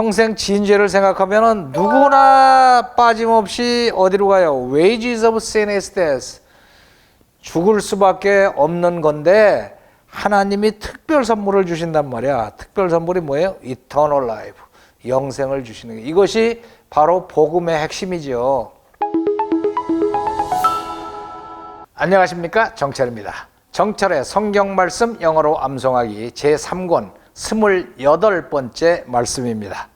평생 진죄를 생각하면은 누구나 빠짐없이 어디로 가요? Wages of sin is death. 죽을 수밖에 없는 건데 하나님이 특별 선물을 주신단 말이야. 특별 선물이 뭐예요? Eternal life. 영생을 주시는 게 이것이 바로 복음의 핵심이죠. 안녕하십니까? 정철입니다. 정철의 성경 말씀 영어로 암송하기 제3권 28번째 말씀입니다.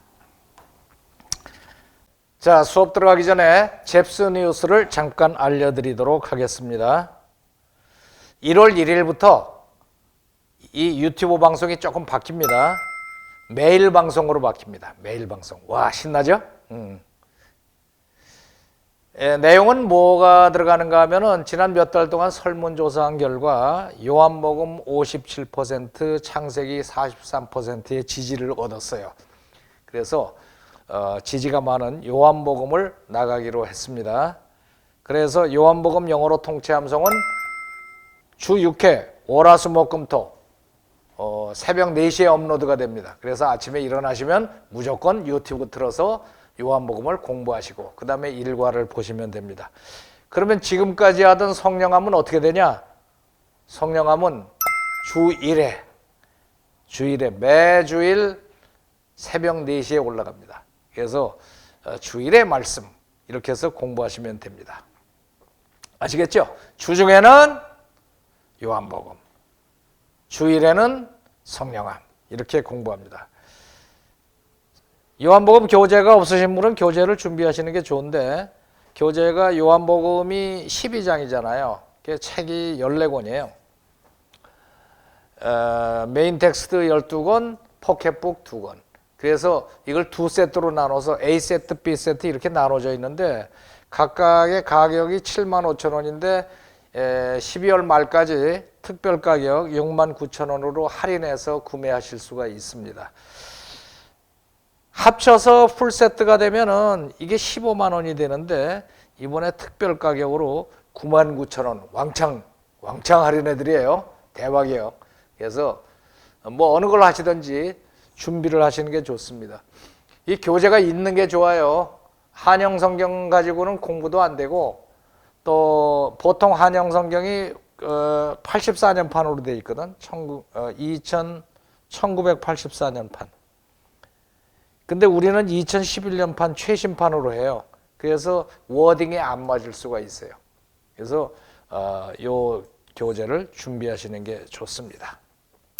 자, 수업 들어가기 전에 잽스 뉴스를 잠깐 알려드리도록 하겠습니다. 1월 1일부터 이 유튜브 방송이 조금 바뀝니다. 매일 방송으로 바뀝니다. 매일 방송. 와, 신나죠? 음. 예, 내용은 뭐가 들어가는가 하면은 지난 몇 달 동안 설문조사한 결과 요한복음 57%, 창세기 43%의 지지를 얻었어요. 그래서 어, 지지가 많은 요한복음을 나가기로 했습니다. 그래서 요한복음 영어로 통체 함성은 주 6회 월화수목금토 어, 새벽 4시에 업로드가 됩니다. 그래서 아침에 일어나시면 무조건 유튜브 틀어서 요한복음을 공부하시고 그 다음에 일과를 보시면 됩니다. 그러면 지금까지 하던 성령함은 어떻게 되냐? 성령함은 주 1회, 주일에 매주일 새벽 4시에 올라갑니다. 그래서 어, 주일의 말씀 이렇게 해서 공부하시면 됩니다. 아시겠죠? 주중에는 요한복음, 주일에는 성령함 이렇게 공부합니다. 요한복음 교재가 없으신 분은 교재를 준비하시는 게 좋은데 교재가 요한복음이 12장이잖아요. 그 책이 14권이에요. 어, 메인 텍스트 12권, 포켓북 2권. 그래서 이걸 두 세트로 나눠서 A 세트, B 세트 이렇게 나눠져 있는데 각각의 가격이 7만 5천 원인데 12월 말까지 특별 가격 6만 9천 원으로 할인해서 구매하실 수가 있습니다. 합쳐서 풀 세트가 되면은 이게 15만 원이 되는데 이번에 특별 가격으로 9만 9천 원 왕창 왕창 할인해 드려요. 대박이에요. 그래서 뭐 어느 걸 하시든지 준비를 하시는 게 좋습니다. 이 교재가 있는 게 좋아요. 한영 성경 가지고는 공부도 안 되고 또 보통 한영 성경이 어 84년 판으로 돼 있거든. 2000 1984년 판. 근데 우리는 2011년 판 최신판으로 해요. 그래서 워딩에 안 맞을 수가 있어요. 그래서 어, 요 교재를 준비하시는 게 좋습니다.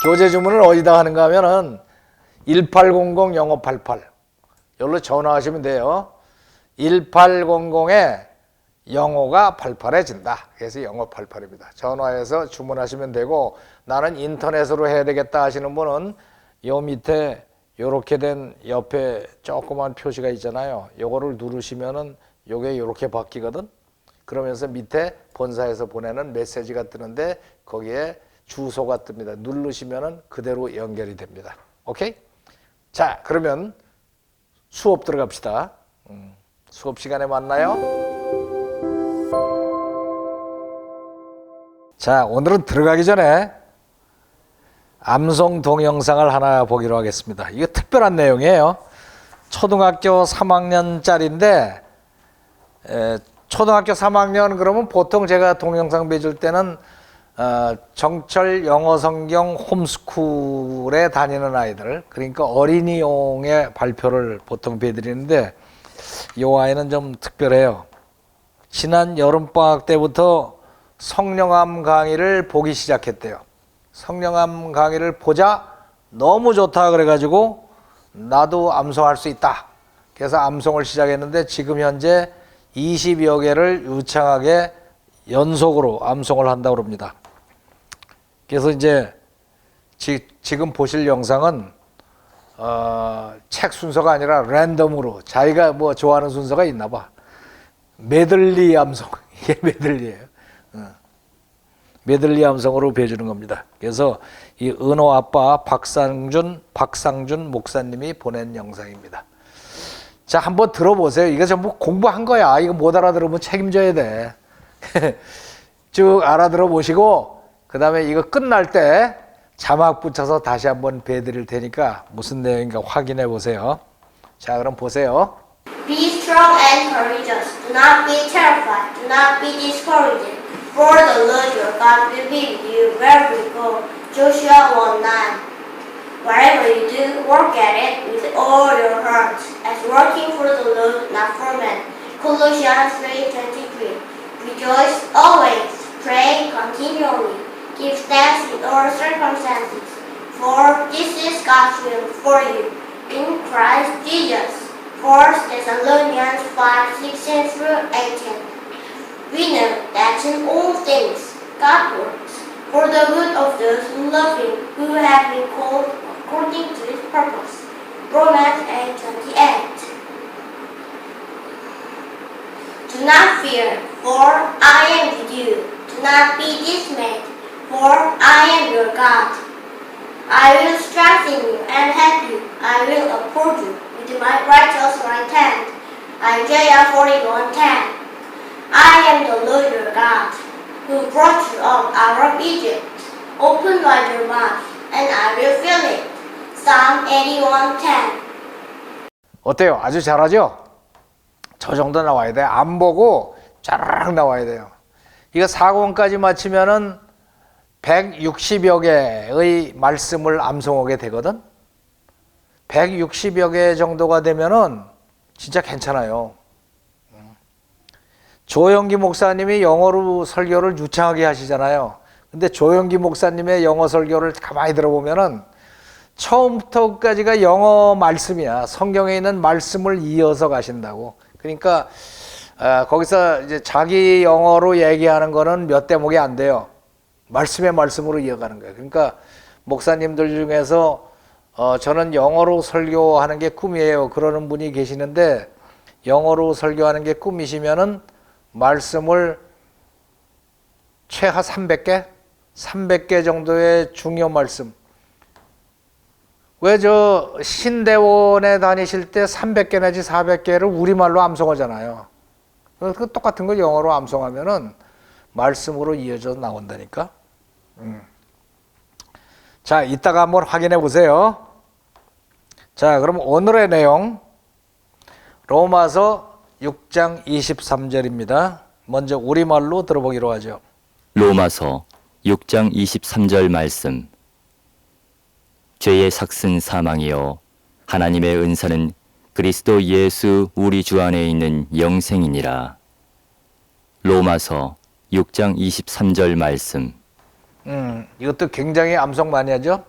교재 주문을 어디다 하는가 하면은 1800-0588 여기로 전화하시면 돼요. 1800에 영어가 88해진다. 그래서 영어 88입니다. 전화해서 주문하시면 되고 나는 인터넷으로 해야 되겠다 하시는 분은 요 밑에 요렇게 된 옆에 조그만 표시가 있잖아요. 요거를 누르시면은 요게 요렇게 바뀌거든. 그러면서 밑에 본사에서 보내는 메시지가 뜨는데 거기에 주소가 뜹니다. 누르시면은 그대로 연결이 됩니다. 오케이? 자, 그러면 수업 들어갑시다. 음, 수업 시간에 만나요. 자, 오늘은 들어가기 전에 암송 동영상을 하나 보기로 하겠습니다. 이거 특별한 내용이에요. 초등학교 3학년짜리인데 에, 초등학교 3학년 그러면 보통 제가 동영상 배줄 때는 어, 정철 영어 성경 홈스쿨에 다니는 아이들 그러니까 어린이용의 발표를 보통 배드리는데 이 아이는 좀 특별해요. 지난 여름방학 때부터 성령암 강의를 보기 시작했대요. 성령암 강의를 보자 너무 좋다 그래가지고 나도 암송할 수 있다. 그래서 암송을 시작했는데 지금 현재 20여 개를 유창하게 연속으로 암송을 한다고 합니다. 그래서 이제 지, 금 보실 영상은 어, 책 순서가 아니라 랜덤으로 자기가 뭐 좋아하는 순서가 있나 봐. 메들리 암송 이게 메들리예요. 어. 메들리 암송으로 배주는 겁니다. 그래서 이 은호 아빠 박상준 박상준 목사님이 보낸 영상입니다. 자, 한번 들어보세요. 이거 전부 공부한 거야. 이거 못 알아들으면 책임져야 돼. 쭉 알아들어 보시고, 그 다음에 이거 끝날 때 자막 붙여서 다시 한번 배드릴 테니까 무슨 내용인가 확인해 보세요. 자, 그럼 보세요. Be strong and courageous. Do not be terrified. Do not be discouraged. For the Lord your God will be with you wherever you go. Joshua 1 9. Whatever you do, work at it with all your heart, as working for the Lord, not for men. Colossians 3 23. Rejoice always. Pray continually. Give thanks in all circumstances. For this is God's will for you in Christ Jesus. 1 Thessalonians 5 16 through 18. We know that in all things God works for the good of those who love Him, who have been called according to His purpose. Romans 8 28. Do not fear, for I am with you. Do not be dismayed, for I am your God. I will strengthen you and help you. I will uphold you with my righteous right hand. Isaiah 41:10. I am the Lord your God, who brought you up out of Egypt. Open wide your mouth, and I will fill it. Psalm 81:10. 어때요? 아주 잘하죠? 저 정도 나와야 돼. 안 보고 쫙 나와야 돼요. 이거 4권까지 마치면은 160여 개의 말씀을 암송하게 되거든. 160여 개 정도가 되면은 진짜 괜찮아요. 조영기 목사님이 영어로 설교를 유창하게 하시잖아요. 근데 조영기 목사님의 영어 설교를 가만히 들어보면은 처음부터 끝까지가 영어 말씀이야. 성경에 있는 말씀을 이어서 가신다고. 그러니까 아, 거기서 이제 자기 영어로 얘기하는 거는 몇 대목이 안 돼요. 말씀의 말씀으로 이어가는 거예요. 그러니까 목사님들 중에서 어, 저는 영어로 설교하는 게 꿈이에요. 그러는 분이 계시는데 영어로 설교하는 게 꿈이시면은 말씀을 최하 300개, 300개 정도의 중요 말씀. 왜 저 신대원에 다니실 때 300개 내지 400개를 우리말로 암송하잖아요. 그 똑같은 걸 영어로 암송하면은 말씀으로 이어져 나온다니까. 음. 자, 이따가 한번 확인해 보세요. 자, 그럼 오늘의 내용 로마서 6장 23절입니다. 먼저 우리말로 들어보기로 하죠. 로마서 6장 23절 말씀 죄의 삭슨 사망이요 하나님의 은사는 그리스도 예수 우리 주 안에 있는 영생이니라 로마서 6장 23절 말씀 음, 이것도 굉장히 암송 많이 하죠.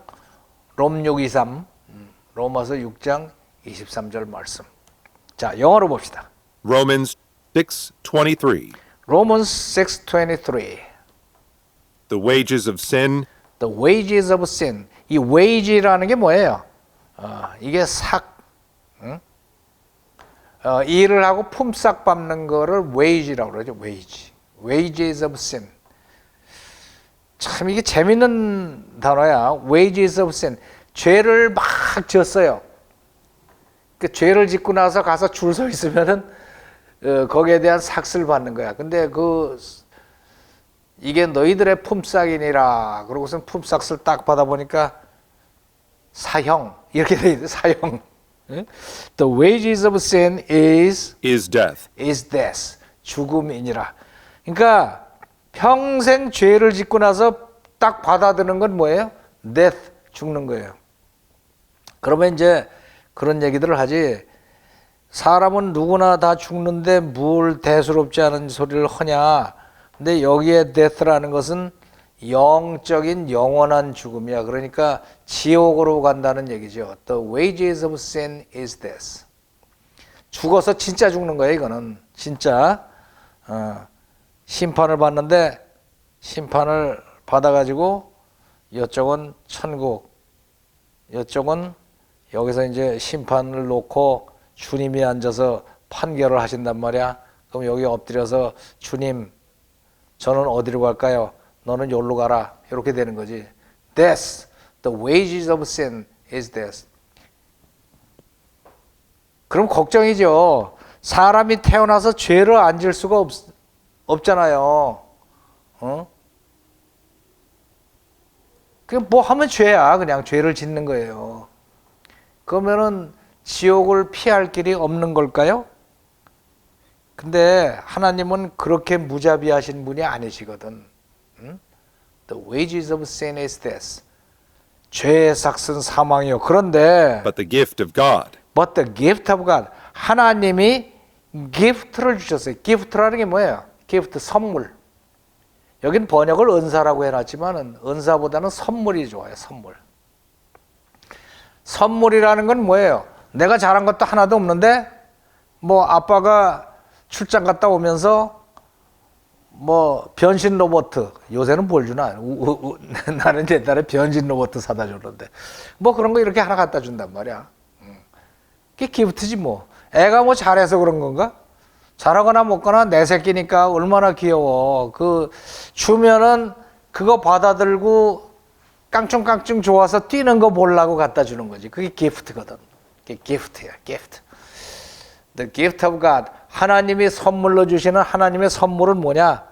롬 623, 음, 로마서 6장 23절 말씀. 자, 영어로 봅시다. Romans 6:23 Romans 6:23. The wages of sin The wages of sin. 이 wage라는 게 뭐예요? 어, 이게 삭, 응? 어, 일을 하고 품삯 밟는 거를 wage라고 그러죠. wage. Wages of sin. 참 이게 재밌는 단어야. wages of sin. 죄를 막 졌어요. 그 죄를 짓고 나서 가서 줄 서 있으면은 어, 거기에 대한 삭슬 받는 거야. 근데 그 이게 너희들의 품삯이니라. 그러고선 품삯을 딱 받아 보니까 사형 이렇게 돼 있어. 사형. 응? The wages of sin is is death. is death. 죽음이니라. 그러니까 평생 죄를 짓고 나서 딱 받아들는 건 뭐예요? death. 죽는 거예요. 그러면 이제 그런 얘기들을 하지. 사람은 누구나 다 죽는데 뭘 대수롭지 않은 소리를 하냐. 근데 여기에 death라는 것은 영적인 영원한 죽음이야. 그러니까 지옥으로 간다는 얘기죠. The wages of sin is death. 죽어서 진짜 죽는 거예요, 이거는. 진짜. 어, 심판을 받는데 심판을 받아가지고 이쪽은 천국, 이쪽은 여기서 이제 심판을 놓고 주님이 앉아서 판결을 하신단 말이야. 그럼 여기 엎드려서 주님, 저는 어디로 갈까요? 너는 여기로 가라. 이렇게 되는 거지. Death, the wages of sin is death. 그럼 걱정이죠. 사람이 태어나서 죄를 안 질 수가 없, 없잖아요. 어? 그뭐 하면 죄야. 그냥 죄를 짓는 거예요. 그러면은 지옥을 피할 길이 없는 걸까요? 근데 하나님은 그렇게 무자비하신 분이 아니시거든. 응? The wages of sin is death. 죄의 삭은 사망이요. 그런데 but the gift of God. but the gift of God 하나님이 gift를 주셨어요. gift라는 게 뭐예요? Gift 선물. 여긴 번역을 은사라고 해놨지만은 은사보다는 선물이 좋아요. 선물. 선물이라는 건 뭐예요? 내가 잘한 것도 하나도 없는데 뭐 아빠가 출장 갔다 오면서 뭐 변신 로봇 요새는 뭘 주나 우- 우- 우- 나는 옛날에 변신 로봇 사다 줬는데 뭐 그런 거 이렇게 하나 갖다 준단 말이야 음. 그게 기프트지 뭐 애가 뭐 잘해서 그런 건가 잘하거나 못거나 내 새끼니까 얼마나 귀여워 그 주면은 그거 받아들고 깡충깡충 좋아서 뛰는 거 보려고 갖다 주는 거지 그게 기프트거든 그게 기프트야 기프트 The gift of God. 하나님이 선물로 주시는 하나님의 선물은 뭐냐?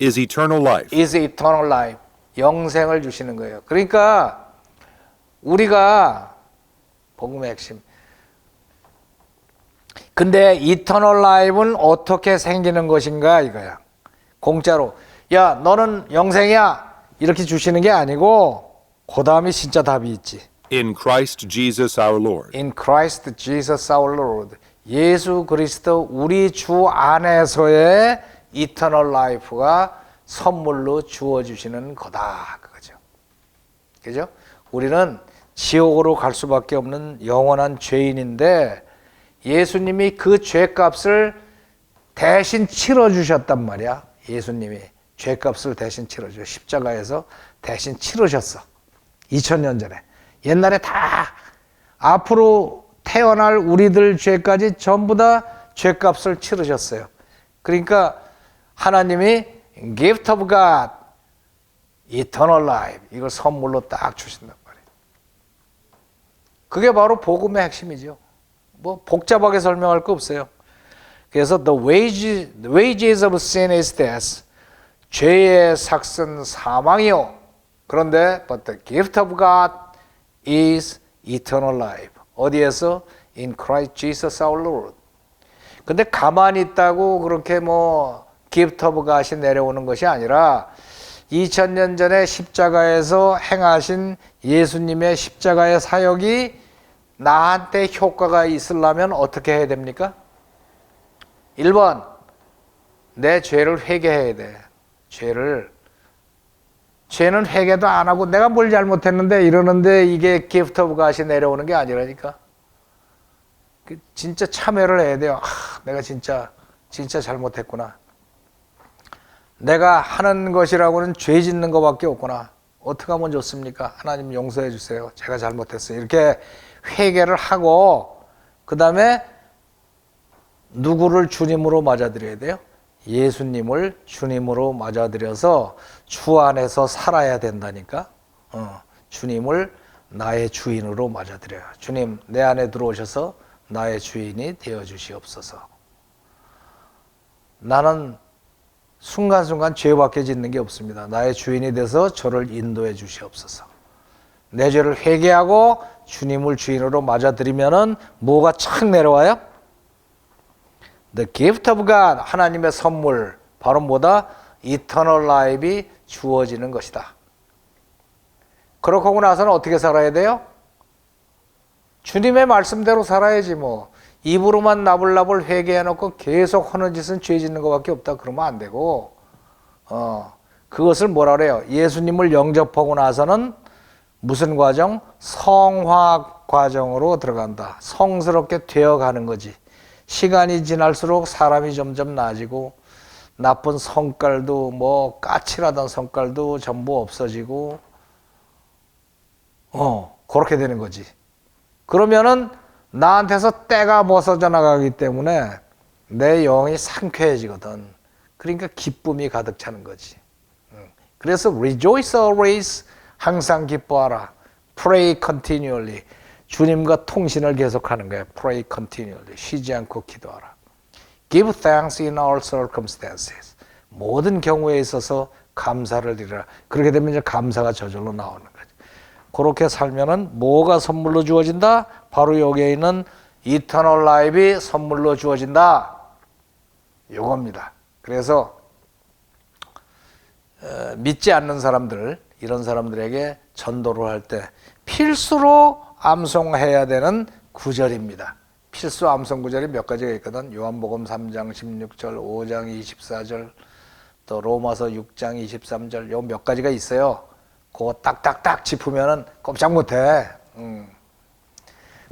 Is eternal life. is eternal life. 영생을 주시는 거예요. 그러니까 우리가 복음의 핵심. 근데 eternal life는 어떻게 생기는 것인가 이거야. 공짜로. 야, 너는 영생이야. 이렇게 주시는 게 아니고 그 다음에 진짜 답이 있지. In Christ Jesus our Lord. In Christ Jesus our Lord. 예수 그리스도 우리 주 안에서의 eternal life가 선물로 주어 주시는 거다 그거죠. 그죠? 우리는 지옥으로 갈 수밖에 없는 영원한 죄인인데 예수님이 그 죄값을 대신 치러 주셨단 말이야. 예수님이 죄값을 대신 치러 주 십자가에서 대신 치르셨어. 2000년 전에. 옛날에 다 앞으로 태어날 우리들 죄까지 전부 다 죄값을 치르셨어요. 그러니까 하나님이 gift of God, eternal life 이걸 선물로 딱 주신단 말이에요. 그게 바로 복음의 핵심이죠. 뭐 복잡하게 설명할 거 없어요. 그래서 the wages, the wages of sin is death. 죄의 삭은 사망이요. 그런데 but the gift of God is eternal life. 어디에서? In Christ Jesus our Lord. 근데 가만히 있다고 그렇게 뭐 gift of God이 내려오는 것이 아니라 2000년 전에 십자가에서 행하신 예수님의 십자가의 사역이 나한테 효과가 있으려면 어떻게 해야 됩니까? 1번, 내 죄를 회개해야 돼. 죄를. 죄는 회개도 안 하고 내가 뭘 잘못했는데 이러는데 이게 기프트 오브 갓이 내려오는 게 아니라니까. 그 진짜 참여를 해야 돼요. 아, 내가 진짜, 진짜 잘못했구나. 내가 하는 것이라고는 죄 짓는 것밖에 없구나. 어떻게 하면 좋습니까? 하나님 용서해 주세요. 제가 잘못했어요. 이렇게 회개를 하고, 그 다음에 누구를 주님으로 맞아들여야 돼요? 예수님을 주님으로 맞아들여서 주 안에서 살아야 된다니까. 어, 주님을 나의 주인으로 맞아들여요. 주님, 내 안에 들어오셔서 나의 주인이 되어 주시옵소서. 나는 순간순간 죄밖에 짓는 게 없습니다. 나의 주인이 돼서 저를 인도해 주시옵소서. 내 죄를 회개하고 주님을 주인으로 맞아들이면은 뭐가 착 내려와요? The gift of God, 하나님의 선물, 바로 뭐다? Eternal life이 주어지는 것이다. 그렇게 하고 나서는 어떻게 살아야 돼요? 주님의 말씀대로 살아야지 뭐. 입으로만 나불나불 회개해놓고 계속 하는 짓은 죄 짓는 것밖에 없다. 그러면 안 되고, 어, 그것을 뭐라 그래요? 예수님을 영접하고 나서는 무슨 과정? 성화 과정으로 들어간다. 성스럽게 되어가는 거지. 시간이 지날수록 사람이 점점 나아지고 나쁜 성깔도 뭐 까칠하던 성깔도 전부 없어지고 어 그렇게 되는 거지. 그러면은 나한테서 때가 벗어져 나가기 때문에 내 영이 상쾌해지거든. 그러니까 기쁨이 가득 차는 거지. 응. 그래서 rejoice always 항상 기뻐하라. pray continually. 주님과 통신을 계속하는 거야. Pray continually. 쉬지 않고 기도하라. Give thanks in all circumstances. 모든 경우에 있어서 감사를 드리라. 그렇게 되면 이제 감사가 저절로 나오는. 그렇게 살면은 뭐가 선물로 주어진다? 바로 여기에 있는 이터널 라이브이 선물로 주어진다. 요겁니다. 그래서 어, 믿지 않는 사람들 이런 사람들에게 전도를 할 때 필수로 암송해야 되는 구절입니다. 필수 암송 구절이 몇 가지가 있거든. 요한복음 3장 16절, 5장 24절, 또 로마서 6장 23절 요 몇 가지가 있어요. 그거 딱딱딱 짚으면은 꼼짝 못해. 음.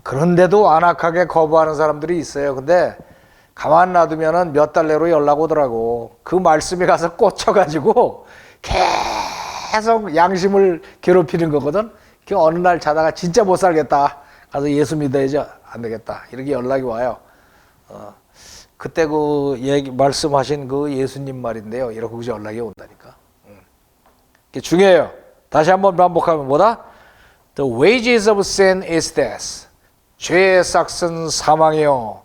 그런데도 안악하게 거부하는 사람들이 있어요. 근데 가만 놔두면은 몇 달 내로 연락 오더라고. 그 말씀에 가서 꽂혀가지고 계속 양심을 괴롭히는 거거든. 그 어느 날 자다가 진짜 못 살겠다. 가서 예수 믿어야지 안 되겠다. 이렇게 연락이 와요. 어, 그때 그 얘기 말씀하신 그 예수님 말인데요. 이렇게 연락이 온다니까. 음. 이게 중요해요. 다시 한번 반복하면 뭐다? The wages of sin is death. 죄의 싹은 사망이요.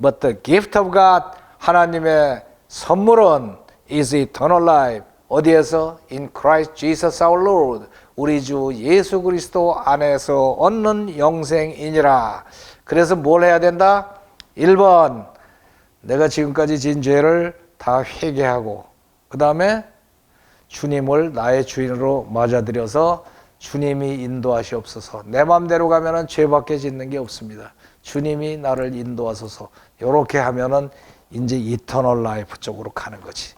But the gift of God, 하나님의 선물은 is eternal life. 어디에서? In Christ Jesus our Lord. 우리 주 예수 그리스도 안에서 얻는 영생이니라. 그래서 뭘 해야 된다? 1번. 내가 지금까지 진 죄를 다 회개하고 그 다음에 주님을 나의 주인으로 맞아들여서 주님이 인도하시옵소서. 내 마음대로 가면은 죄밖에 짓는 게 없습니다. 주님이 나를 인도하소서. 이렇게 하면은 이제 이터널 라이프 쪽으로 가는 거지.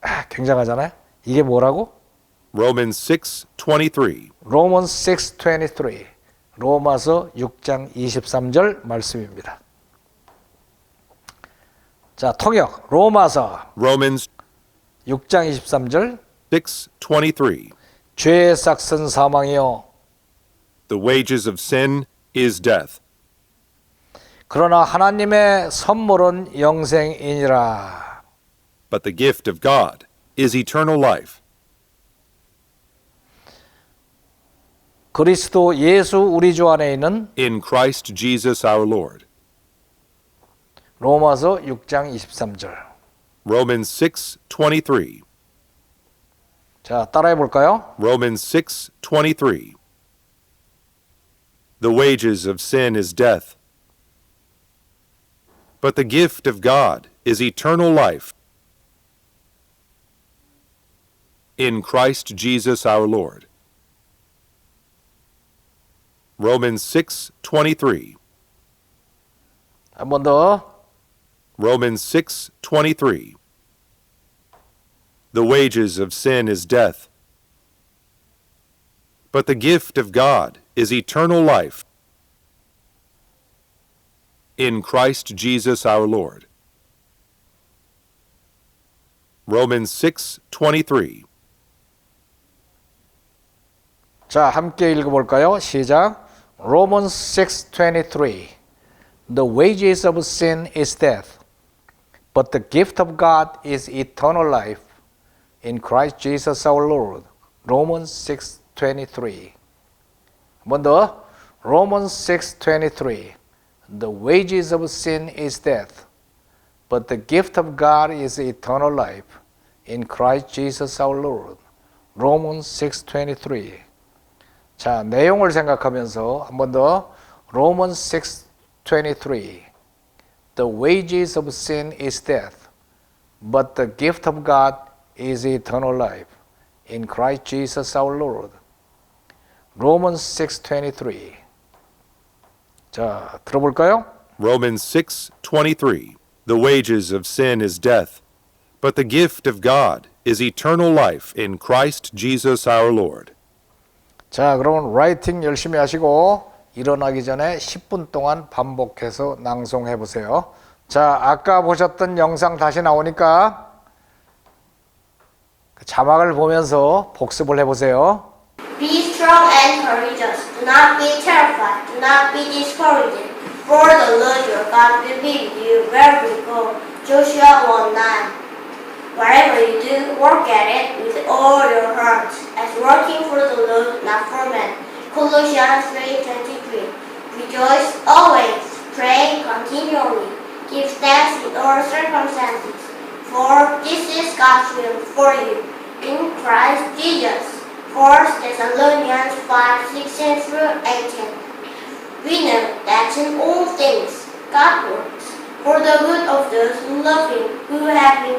아, 굉장하잖아요. 이게 뭐라고? Romans 6:23. 로먼스 6:23. 로마서 6장 23절 말씀입니다. 자, 통역 로마서 Romans 6장 23절 6:23. 죄의 싹은 사망이요 The wages of sin is death, 그러나 하나님의 선물은 영생이니라. but the gift of God is eternal life 그리스도 예수 우리 주 안에 있는 in Christ Jesus our Lord. 로마서 6장 23절. Romans 6:23. 자, 따라해 볼까요? Romans 6:23. The wages of sin is death, but the gift of God is eternal life in Christ Jesus our Lord. Romans 6:23. 한 번 더. Romans 6:23 The wages of sin is death but the gift of God is eternal life in Christ Jesus our Lord Romans 6:23 자, 함께 읽어 볼까요? 시작. Romans 6:23. The wages of sin is death, but the gift of God is eternal life in Christ Jesus our Lord. Romans 6:23. 한 번 더. Romans 6:23. The wages of sin is death, but the gift of God is eternal life in Christ Jesus our Lord. Romans 6:23. 자, 내용을 생각하면서 한 번 더 Romans 6:23 The wages of sin is death, but the gift of God is eternal life in Christ Jesus our Lord. Romans 6:23 자, 들어볼까요? Romans 6:23 The wages of sin is death but the gift of God is eternal life in Christ Jesus our Lord 자, 그러면 라이팅 열심히 하시고 일어나기 전에 10분 동안 반복해서 낭송해 보세요. 자, 아까 보셨던 영상 다시 나오니까 그 자막을 보면서 복습을 해 보세요. Be strong and courageous. Do not be terrified. Do not be discouraged. For the Lord your God will be with you wherever you go. Joshua 1 9. Whatever you do, work at it with all your heart, as working for the Lord, not for men. Colossians 3 23. Rejoice always. Pray continually. Give thanks in all circumstances. For this is God's will for you in Christ Jesus. 1 Thessalonians 5 16 through 18. We know that in all things God works for the good of those who love Him, who have been